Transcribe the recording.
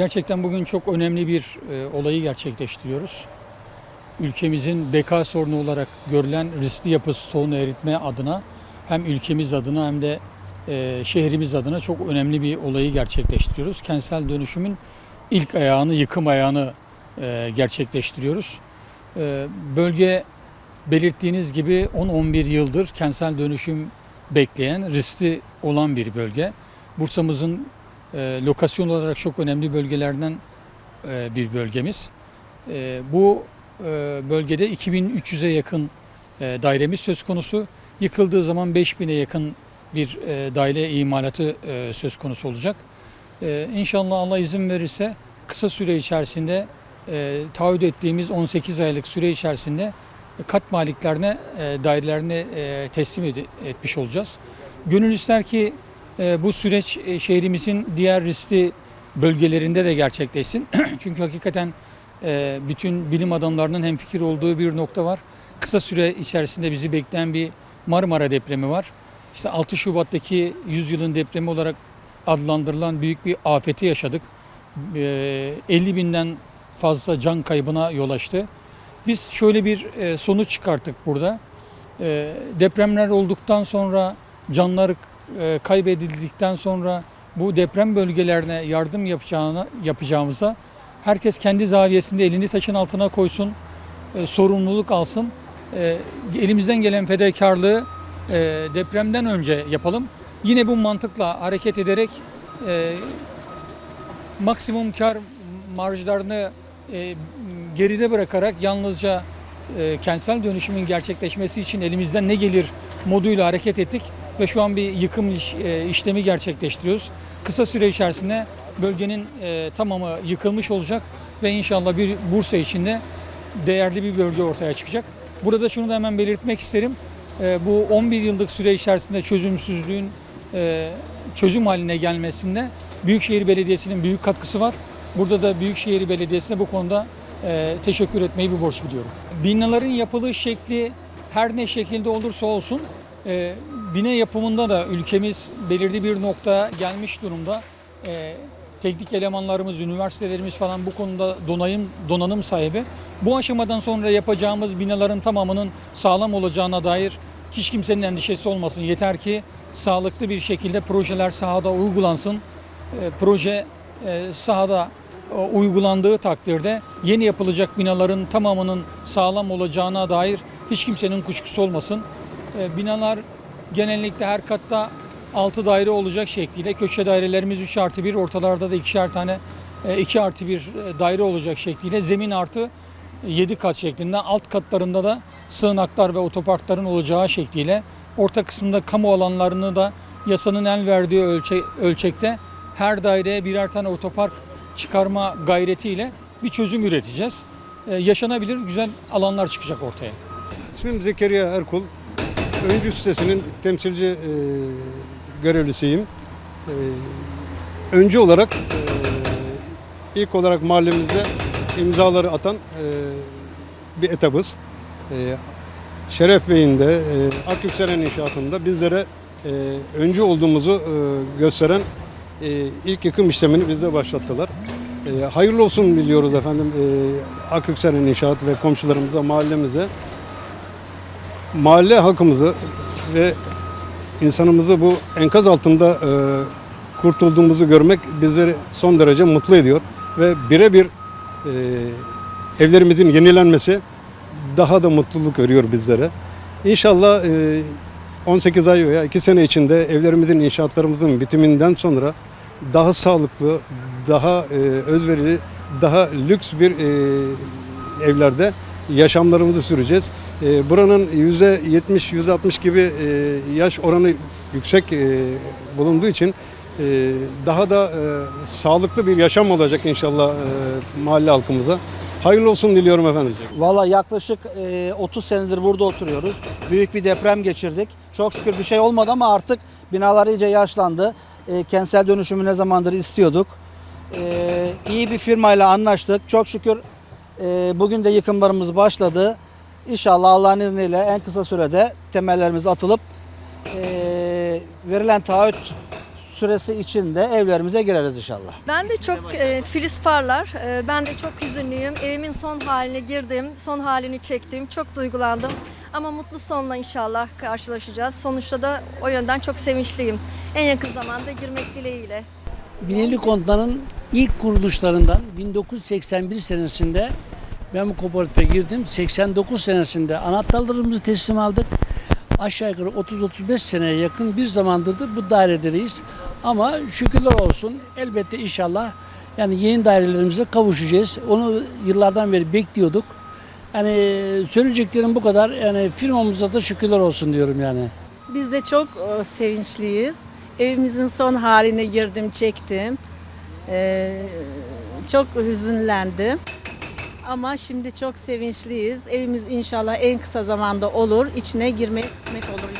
Gerçekten bugün çok önemli bir e, olayı gerçekleştiriyoruz. Ülkemizin beka sorunu olarak görülen riskli yapı stoğunu eritme adına hem ülkemiz adına hem de e, şehrimiz adına çok önemli bir olayı gerçekleştiriyoruz. Kentsel dönüşümün ilk ayağını, yıkım ayağını e, gerçekleştiriyoruz. E, bölge belirttiğiniz gibi 10-11 yıldır kentsel dönüşüm bekleyen, riskli olan bir bölge. Bursa'mızın e, lokasyon olarak çok önemli bölgelerden e, bir bölgemiz. E, bu e, bölgede 2300'e yakın e, dairemiz söz konusu. Yıkıldığı zaman 5000'e yakın bir e, daire imalatı e, söz konusu olacak. E, İnşallah Allah izin verirse kısa süre içerisinde e, taahhüt ettiğimiz 18 aylık süre içerisinde kat maliklerine e, dairelerini e, teslim ed- etmiş olacağız. Gönül ister ki bu süreç e, şehrimizin diğer riskli bölgelerinde de gerçekleşsin. Çünkü hakikaten e, bütün bilim adamlarının hemfikir olduğu bir nokta var. Kısa süre içerisinde bizi bekleyen bir Marmara depremi var. İşte 6 Şubat'taki 100 yılın depremi olarak adlandırılan büyük bir afeti yaşadık. E, 50 binden fazla can kaybına yol açtı. Biz şöyle bir e, sonuç çıkarttık burada. E, depremler olduktan sonra canlar kaybedildikten sonra bu deprem bölgelerine yardım yapacağına yapacağımıza herkes kendi zaviyesinde elini taşın altına koysun, e, sorumluluk alsın. E, elimizden gelen fedakarlığı e, depremden önce yapalım. Yine bu mantıkla hareket ederek e, maksimum kar marjlarını e, geride bırakarak yalnızca e, kentsel dönüşümün gerçekleşmesi için elimizden ne gelir moduyla hareket ettik ve şu an bir yıkım e, işlemi gerçekleştiriyoruz. Kısa süre içerisinde bölgenin e, tamamı yıkılmış olacak ve inşallah bir Bursa içinde değerli bir bölge ortaya çıkacak. Burada şunu da hemen belirtmek isterim. E, bu 11 yıllık süre içerisinde çözümsüzlüğün çözüm haline gelmesinde Büyükşehir Belediyesi'nin büyük katkısı var. Burada da Büyükşehir Belediyesi'ne bu konuda teşekkür etmeyi bir borç biliyorum. Binaların yapılış şekli her ne şekilde olursa olsun bina yapımında da ülkemiz belirli bir noktaya gelmiş durumda. E, teknik elemanlarımız, üniversitelerimiz falan bu konuda donayım, donanım sahibi. Bu aşamadan sonra yapacağımız binaların tamamının sağlam olacağına dair hiç kimsenin endişesi olmasın. Yeter ki sağlıklı bir şekilde projeler sahada uygulansın. E, proje e, sahada e, uygulandığı takdirde yeni yapılacak binaların tamamının sağlam olacağına dair hiç kimsenin kuşkusu olmasın. E, Binalar genellikle her katta 6 daire olacak şekliyle köşe dairelerimiz 3 artı 1 ortalarda da ikişer tane 2 artı 1 daire olacak şekliyle zemin artı 7 kat şeklinde alt katlarında da sığınaklar ve otoparkların olacağı şekliyle orta kısımda kamu alanlarını da yasanın el verdiği ölçe, ölçekte her daireye birer tane otopark çıkarma gayretiyle bir çözüm üreteceğiz. Ee, yaşanabilir güzel alanlar çıkacak ortaya. İsmim Zekeriya Erkul. Öncü sitesinin temsilci e, görevlisiyim. E, öncü olarak e, ilk olarak mahallemizde imzaları atan e, bir etabız. E, Şeref Bey'in de e, Akyükselen inşaatında bizlere e, öncü olduğumuzu e, gösteren e, ilk yıkım işlemini bize başlattılar. E, hayırlı olsun diliyoruz efendim e, Akyükselen inşaat ve komşularımıza, mahallemize mahalle halkımızı ve insanımızı bu enkaz altında e, kurtulduğumuzu görmek bizleri son derece mutlu ediyor ve birebir e, evlerimizin yenilenmesi daha da mutluluk veriyor bizlere. İnşallah e, 18 ay veya 2 sene içinde evlerimizin, inşaatlarımızın bitiminden sonra daha sağlıklı, daha e, özverili, daha lüks bir e, evlerde yaşamlarımızı süreceğiz. E, buranın %70-%60 gibi e, yaş oranı yüksek e, bulunduğu için e, daha da e, sağlıklı bir yaşam olacak inşallah e, mahalle halkımıza. Hayırlı olsun diliyorum efendim. Valla yaklaşık e, 30 senedir burada oturuyoruz. Büyük bir deprem geçirdik. Çok şükür bir şey olmadı ama artık binalar iyice yaşlandı. E, kentsel dönüşümü ne zamandır istiyorduk. E, iyi bir firmayla anlaştık. Çok şükür bugün de yıkımlarımız başladı. İnşallah Allah'ın izniyle en kısa sürede temellerimiz atılıp e, verilen taahhüt süresi içinde evlerimize gireriz inşallah. Ben de çok e, Filiz. E, ben de çok hüzünlüyüm. Evimin son haline girdim. Son halini çektim. Çok duygulandım. Ama mutlu sonla inşallah karşılaşacağız. Sonuçta da o yönden çok sevinçliyim. En yakın zamanda girmek dileğiyle. Bineli Kontlar'ın ilk kuruluşlarından 1981 senesinde ben bu kooperatife girdim. 89 senesinde anahtarlarımızı teslim aldık. Aşağı yukarı 30-35 seneye yakın bir zamandır da bu dairedeyiz. Ama şükürler olsun elbette inşallah yani yeni dairelerimize kavuşacağız. Onu yıllardan beri bekliyorduk. Yani söyleyeceklerim bu kadar. Yani firmamıza da şükürler olsun diyorum yani. Biz de çok e, sevinçliyiz. Evimizin son haline girdim, çektim. Ee, çok hüzünlendim. Ama şimdi çok sevinçliyiz. Evimiz inşallah en kısa zamanda olur. İçine girmeye kısmet olur